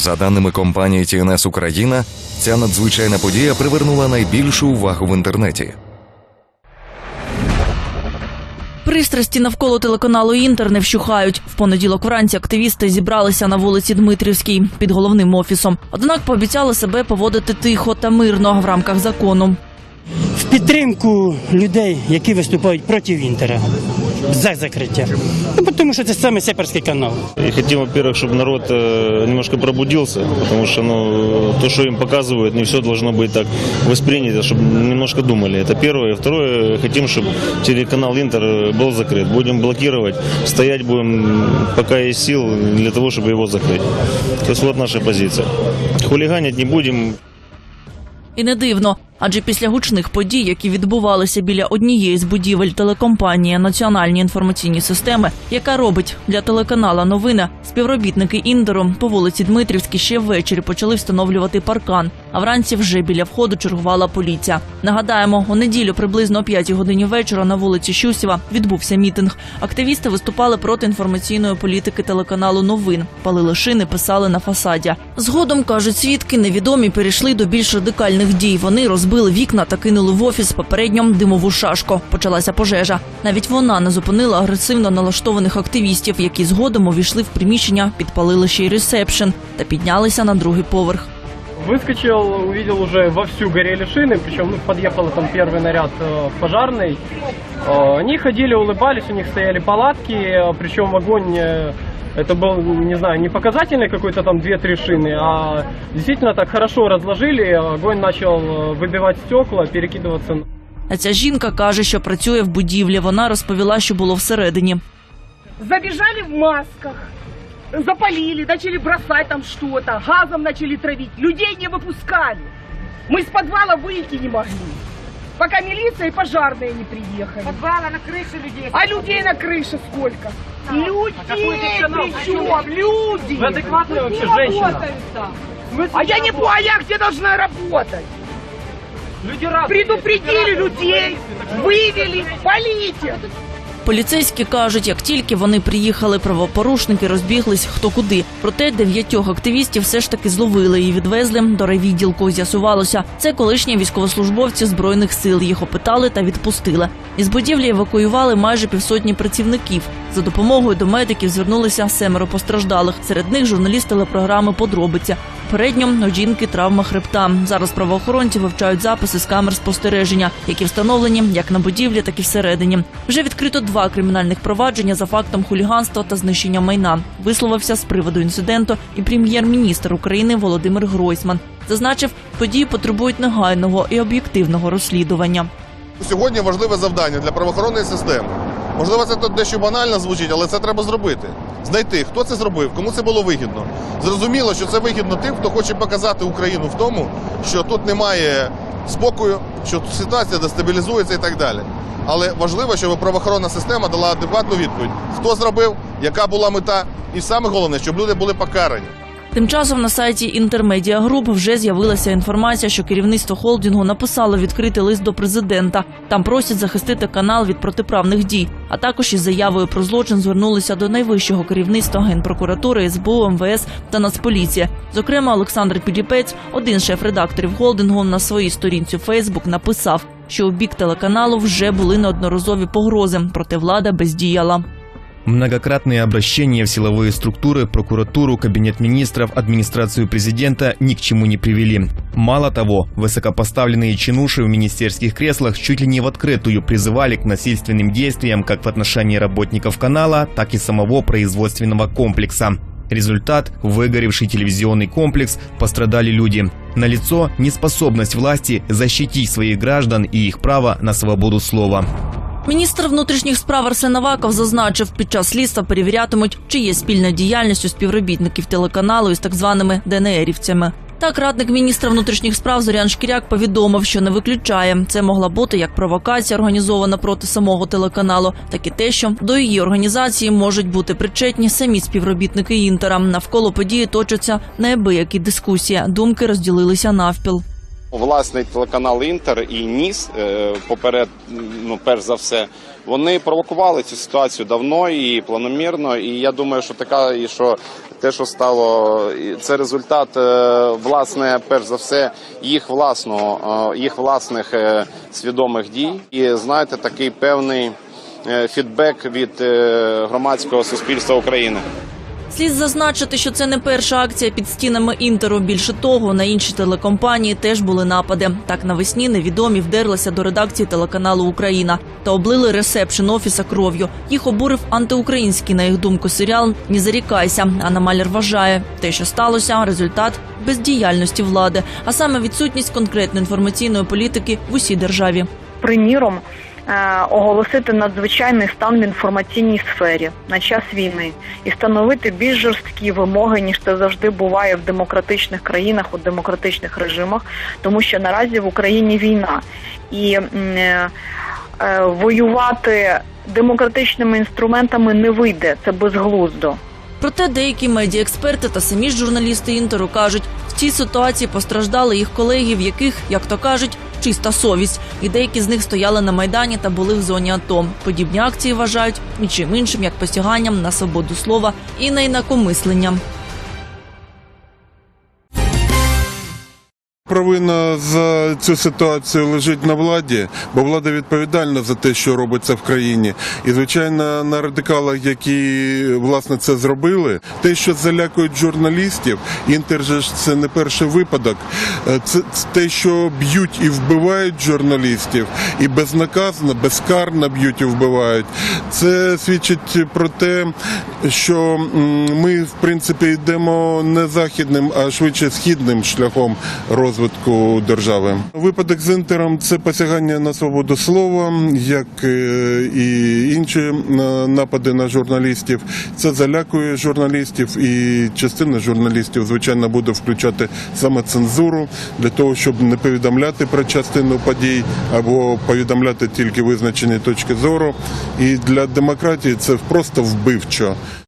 За даними компанії TNS Україна, ця надзвичайна подія привернула найбільшу увагу в інтернеті. Пристрасті навколо телеканалу Інтер не вщухають. В понеділок вранці активісти зібралися на вулиці Дмитрівській під головним офісом. Однак пообіцяли себе поводити тихо та мирно в рамках закону. в підтримку людей, які виступають проти Інтера за закриття. Ну, тому що це саме сепарський канал. И хотим, во-первых, чтобы народ э, немножко пробудился, потому что ну, то, что им показывают, не все должно быть так воспринято, чтобы немножко думали. Это первое. И второе, хотим, чтобы телеканал Интер был закрыт. Будем блокировать, стоять будем, пока есть сил, для того, чтобы его закрыть. То есть вот наша позиция. Хулиганить не будем, І не дивно, адже після гучних подій, які відбувалися біля однієї з будівель телекомпанії Національні інформаційні системи, яка робить для телеканала новини, співробітники Інтеру по вулиці Дмитрівській ще ввечері почали встановлювати паркан. А вранці вже біля входу чергувала поліція. Нагадаємо, у неділю приблизно о 5 годині вечора на вулиці Щусєва відбувся мітинг. Активісти виступали проти інформаційної політики телеканалу Новин, палили шини, писали на фасаді. Згодом кажуть свідки, невідомі перейшли до більш радикальних дій. Вони розбили вікна та кинули в офіс попередньо димову шашку. Почалася пожежа. Навіть вона не зупинила агресивно налаштованих активістів, які згодом увійшли в приміщення, підпалили ще й ресепшн та піднялися на другий поверх. Выскочил, увидел уже вовсю горели шины, причем ну, подъехал там первый наряд э, пожарный. Э, они ходили, улыбались, у них стояли палатки, э, причем огонь, э, это был, не знаю, не показательный какой-то там 2-3 шины, а действительно так хорошо разложили, огонь начал э, выбивать стекла, перекидываться А ця жінка каже, що працює в будівлі. Вона розповіла, що було всередині. Забежали в масках, запалили, начали бросать там что-то, газом начали травить, людей не выпускали. Мы из подвала выйти не могли, пока милиция и пожарные не приехали. Подвала на крыше людей. А людей на крыше сколько? Людей, причем люди. Вы адекватная вообще женщина? А я не понял, а я где должна работать? Люди разные. Предупредили людей, вывели, полите. Поліцейські кажуть, як тільки вони приїхали, правопорушники розбіглись хто куди. Проте дев'ятьох активістів все ж таки зловили і відвезли до райвідділку. З'ясувалося, це колишні військовослужбовці збройних сил. Їх опитали та відпустили. Із будівлі евакуювали майже півсотні працівників. За допомогою до медиків звернулися семеро постраждалих. Серед них журналіст телепрограми Подробиця. Передньо у жінки травма хребта. Зараз правоохоронці вивчають записи з камер спостереження, які встановлені як на будівлі, так і всередині. Вже відкрито два кримінальних провадження за фактом хуліганства та знищення майна. Висловився з приводу інциденту і прем'єр-міністр України Володимир Гройсман. Зазначив, події потребують негайного і об'єктивного розслідування. Сьогодні важливе завдання для правоохоронної системи. Можливо, це дещо банально звучить, але це треба зробити. Знайти, хто це зробив, кому це було вигідно. Зрозуміло, що це вигідно тим, хто хоче показати Україну в тому, що тут немає спокою, що ситуація дестабілізується і так далі. Але важливо, щоб правоохоронна система дала адекватну відповідь, хто зробив, яка була мета, і саме головне, щоб люди були покарані. Тим часом на сайті Інтермедіа Груп вже з'явилася інформація, що керівництво холдингу написало відкритий лист до президента. Там просять захистити канал від протиправних дій. А також із заявою про злочин звернулися до найвищого керівництва генпрокуратури, СБУ, МВС та Нацполіції. Зокрема, Олександр Підліпець, один з шеф-редакторів холдингу, на своїй сторінці Фейсбук написав, що у бік телеканалу вже були неодноразові погрози, проте влада бездіяла. Многократные обращения в силовые структуры, прокуратуру, кабинет министров, администрацию президента ни к чему не привели. Мало того, высокопоставленные чинуши в министерских креслах чуть ли не в открытую призывали к насильственным действиям как в отношении работников канала, так и самого производственного комплекса. Результат – выгоревший телевизионный комплекс, пострадали люди. Налицо неспособность власти защитить своих граждан и их право на свободу слова. Міністр внутрішніх справ Арсен Аваков зазначив, під час слідства перевірятимуть, чи є спільна діяльність у співробітників телеканалу із так званими ДНРівцями. Так, радник міністра внутрішніх справ Зорян Шкіряк повідомив, що не виключає. Це могла бути як провокація, організована проти самого телеканалу, так і те, що до її організації можуть бути причетні самі співробітники інтера. Навколо події точаться неабиякі дискусії. Думки розділилися навпіл. Власний телеканал Інтер і Ніс е, поперед, ну перш за все, вони провокували цю ситуацію давно і планомірно. І я думаю, що така, і що те, що стало, це результат е, власне, перш за все, їх власного, е, їх власних свідомих дій. І знаєте, такий певний фідбек від громадського суспільства України. Слід зазначити, що це не перша акція під стінами інтеру. Більше того, на інші телекомпанії теж були напади. Так навесні невідомі вдерлися до редакції телеканалу Україна та облили ресепшн офіса кров'ю. Їх обурив антиукраїнський, на їх думку, серіал «Не зарікайся». Анна Маляр вважає, те, що сталося, результат бездіяльності влади, а саме відсутність конкретної інформаційної політики в усій державі. приміром оголосити надзвичайний стан в інформаційній сфері на час війни і встановити більш жорсткі вимоги, ніж це завжди буває в демократичних країнах, у демократичних режимах, тому що наразі в Україні війна і е, е, воювати демократичними інструментами не вийде. Це безглуздо. Проте деякі медіаексперти та самі ж журналісти інтеру кажуть, в цій ситуації постраждали їх колеги, в яких, як то кажуть, чиста совість, і деякі з них стояли на майдані та були в зоні АТО. Подібні акції вважають нічим іншим, як посяганням на свободу слова і на інакомислення. Провина за цю ситуацію лежить на владі, бо влада відповідальна за те, що робиться в країні. І звичайно, на радикалах, які власне це зробили, те, що залякують журналістів, інтер же ж це не перший випадок. Е, Це, те, що б'ють і вбивають журналістів, і безнаказано, безкарно б'ють і вбивають. Це свідчить про те, що ми в принципі йдемо не західним, а швидше східним шляхом розвитку держави. Випадок з інтером це посягання на свободу слова, як е, і інші е, напади на журналістів. Це залякує журналістів, і частина журналістів, звичайно, буде включати саме цензуру для того, щоб не повідомляти про частину подій або повідомляти тільки визначені точки зору. І для демократії це просто вбивчо.